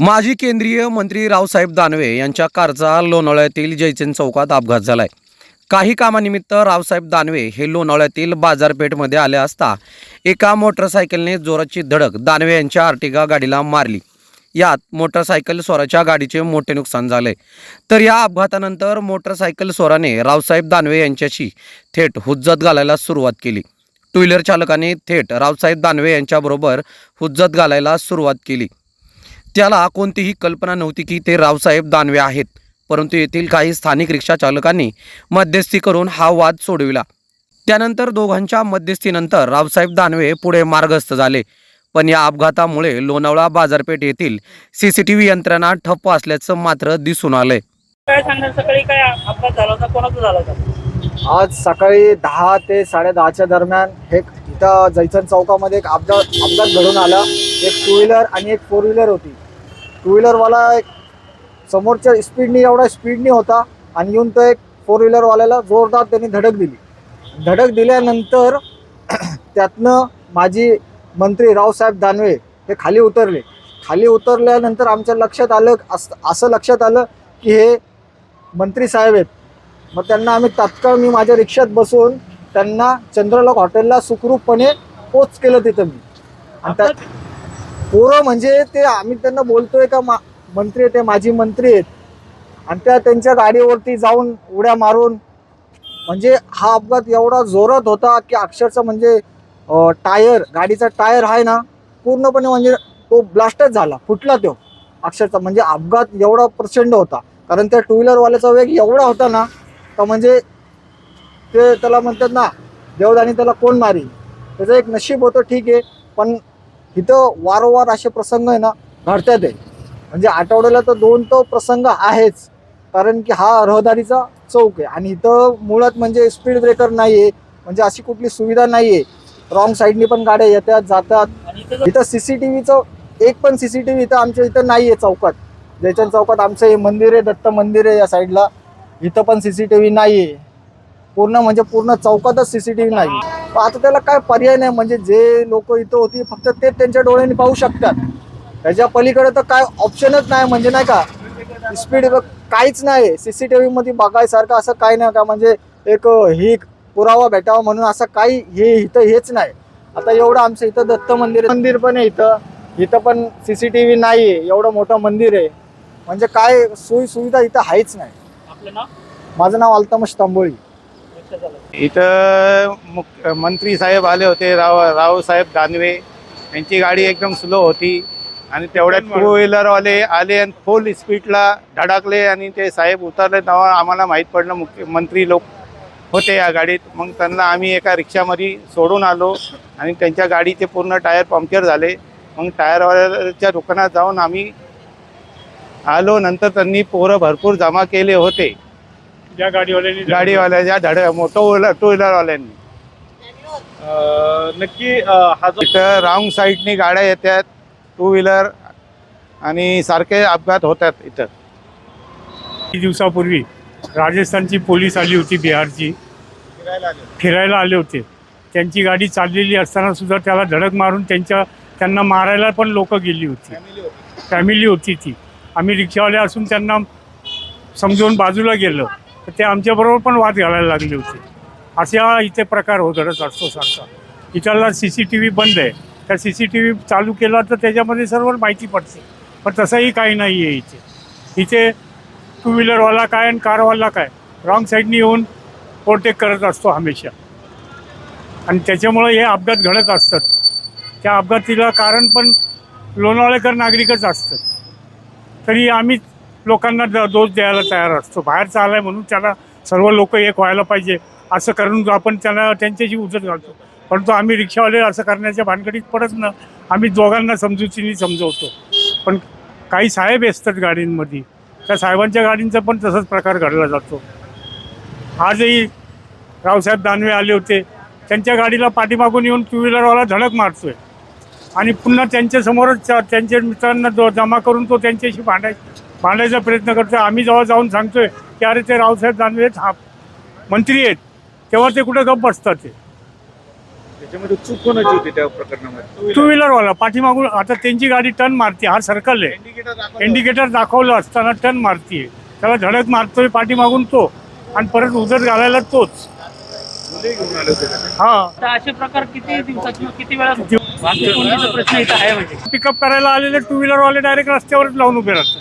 माजी केंद्रीय मंत्री रावसाहेब दानवे यांच्या कारचा लोणावळ्यातील जयचंद चौकात अपघात झालाय. काही कामानिमित्त रावसाहेब दानवे हे लोणावळ्यातील बाजारपेठमध्ये आले असता एका मोटरसायकलने जोराची धडक दानवे यांच्या आर्टिगा गाडीला मारली. यात मोटरसायकल स्वाराच्या गाडीचे मोठे नुकसान झाले. तर या अपघातानंतर मोटरसायकल स्वाराने रावसाहेब दानवे यांच्याशी थेट हुज्जत घालायला सुरुवात केली. टू व्हीलर चालकाने थेट रावसाहेब दानवे यांच्याबरोबर हुज्जत घालायला सुरुवात केली. त्याला कोणतीही कल्पना नव्हती की ते रावसाहेब दानवे आहेत. परंतु येथील काही स्थानिक रिक्षा चालकांनी मध्यस्थी करून हा वाद सोडविला. त्यानंतर दोघांच्या मध्यस्थीनंतर रावसाहेब दानवे पुढे मार्गस्थ झाले. पण या अपघातामुळे लोणावळा बाजारपेठ येथील सी सी टी व्ही यंत्रणा ठप्प असल्याचं मात्र दिसून आलंय. काय सांगणार सकाळी काय अपघात झाला होता? कोणाचा झाला होता? आज सकाळी दहा ते साडे दहाच्या दरम्यान एक इथं जैसन चौकामध्ये एक अपघात अपघात घडून आला. एक टू व्हीलर आणि एक फोर व्हीलर होती. टू व्हीलरवाला एक समोरच्या स्पीडनी एवढा स्पीडनी होता आणि येऊन तो एक फोर व्हीलरवाल्याला जोरदार त्यांनी धडक दिली. धडक दिल्यानंतर त्यातनं माजी मंत्री रावसाहेब दानवे हे खाली उतरले. खाली उतरल्यानंतर आमच्या लक्षात आलं अस असं लक्षात आलं की हे मंत्री साहेब आहेत. मग त्यांना आम्ही तात्काळ मी माझ्या रिक्षात बसून त्यांना चंद्रलोक हॉटेलला सुखरूपपणे पोच केलं तिथं मी. आणि त्या पोरं म्हणजे ते आम्ही त्यांना बोलतोय का मा मंत्री आहेत ते माजी मंत्री आहेत. आणि त्या त्यांच्या गाडीवरती जाऊन उड्या मारून म्हणजे हा अपघात एवढा जोरात होता की अक्षरशः म्हणजे टायर गाडीचा टायर आहे ना पूर्णपणे म्हणजे तो ब्लास्टच झाला फुटला तो. अक्षरशः म्हणजे अपघात एवढा प्रचंड होता. कारण त्या टू व्हीलरवाल्याचा वेग एवढा होता ना तर म्हणजे ते त्याला म्हणतात ना देवदानी त्याला कोण मारी त्याचं एक नशीब होतं ठीक आहे पण इथं वारंवार असे प्रसंग आहे ना घडतात आहे. म्हणजे आठवड्याला तर दोन तो प्रसंग आहेच. कारण की हा रहदारीचा चौक आहे. आणि इथं मुळात म्हणजे स्पीड ब्रेकर नाही आहे म्हणजे अशी कुठली सुविधा नाही आहे रॉंग साईडनी पण गाड्या येतात जातात. इथं इथं सी सी टी व्हीचं एक पण सी सी टी व्ही इथं आमच्या इथं नाही आहे चौकात. जयचंद चौकात आमचं हे मंदिर आहे दत्त मंदिर आहे या साईडला इथं पण सी सी टी व्ही नाही आहे पूर्ण म्हणजे पूर्ण चौकातच सी सी टी व्ही नाही. पण आता त्याला काय पर्याय नाही म्हणजे जे लोक इथं होती फक्त ते त्यांच्या डोळ्यांनी पाहू शकतात. त्याच्या पलीकडे तर काय ऑप्शनच नाही म्हणजे नाही का स्पीड काहीच नाही. सी सी टी व्हीमध्ये बघायसारखं असं काही नाही का म्हणजे एक ही पुरावा भेटावा म्हणून असं काही हे इथं हेच नाही. आता एवढं आमचं इथं दत्त मंदिर. मंदिर पण आहे इथं. इथं पण सी सी टी व्ही नाही आहे एवढं मोठं मंदिर आहे. म्हणजे काय सोयी सुविधा इथं आहेच नाही. आपलं नाव? माझं नाव अल्तमश तांबोळी. इथं मुख मंत्री साहेब आले होते राव रावसाहेब दानवे. यांची गाडी एकदम स्लो होती. आणि तेवढ्यात टू व्हीलरवाले आले आणि फुल स्पीडला धडकले आणि ते साहेब उतरले. तेव्हा आम्हाला माहीत पडलं मुख्य मंत्री लोक होते या गाडीत. मग त्यांना आम्ही एका रिक्षामध्ये सोडून आलो आणि त्यांच्या गाडीचे पूर्ण टायर पंक्चर झाले. मग टायरवाल्याच्या दुकानात जाऊन आम्ही आलो. नंतर त्यांनी पोरं भरपूर जमा केले होते. ज्या गाडीवाल्यांनी गाडीवाल्याच्या धड मोठं व्हीलर टू व्हीलरवाल्यांनी. अं, नक्की अं, हा जो इथं रॉंग साईडनी गाड्या येतात टू व्हीलर आणि सारखे अपघात होतात इथं. काही दिवसापूर्वी राजस्थानची पोलीस आली होती बिहारची. फिरायला आले होते. त्यांची गाडी चाललेली असताना सुद्धा त्याला धडक मारून त्यांच्या त्यांना मारायला पण लोक गेली होती. फॅमिली होती. ती. आम्ही रिक्षावाले असून त्यांना समजवून बाजूला गेलं. तर ते आमच्याबरोबर पण वाद घालायला लागले होते. अशा इथे प्रकार होत घडत असतो सारखा इथला सी सी टी व्ही बंद आहे. त्या सी सी टी व्ही चालू केला तर त्याच्यामध्ये सर्व माहिती पडते. पण तसंही काही नाही आहे इथे. इथे टू व्हीलरवाला काय आणि कारवाला काय? रॉंग साईडनी येऊन ओव्हरटेक करत असतो हमेशा. आणि त्याच्यामुळं हे अपघात घडत असतात. त्या अपघातीला कारण पण लोणावळेकर नागरिकच असतात. तरी आम्ही लोकांना द दोष द्यायला तयार असतो. बाहेरचा आलाय म्हणून त्याला सर्व लोक एक व्हायला पाहिजे. असं करून आपण त्यांना त्यांच्याशी उजत घालतो. परंतु आम्ही रिक्षावाले असं करण्याच्या भानगडीत पडत ना आम्ही दोघांना समजुतीने समजवतो. पण काही साहेब असतात गाडींमध्ये. त्या साहेबांच्या गाडींचा पण तसाच प्रकार घडला जातो. आजही रावसाहेब दानवे आले होते. त्यांच्या गाडीला पाठीमागून येऊन टू व्हीलरवाला धडक मारतोय. आणि पुन्हा त्यांच्यासमोरच त्या- त्यांच्या मित्रांना जो जमा करून तो त्यांच्याशी भांडायचा. भांडायचा प्रयत्न करतोय. आम्ही जेव्हा जाऊन सांगतोय की अरे ते रावसाहेब दानवे हा मंत्री आहेत तेव्हा ते कुठं गप्प बसतात ते. त्याच्यामध्ये चूक कोणाची होती त्या प्रकरणामध्ये? टू व्हीलरवाला पाठीमागून आता त्यांची गाडी टर्न मारते हा सर्कल आहे. इंडिकेटर दाखवलं. इंडिकेटर दाखवलं असताना टर्न मारतीये. त्याला धडक मारतोय पाठीमागून तो आणि परत उजत घालायला तोच? हा. तर असे प्रकार किती दिवसात किंवा किती वेळा वाहतूक कोंडीचा प्रश्न इथं आहे म्हणजे. पिकअप करायला आलेले टू व्हीलरवाले डायरेक्ट रस्त्यावरच लावून उभे राहतात.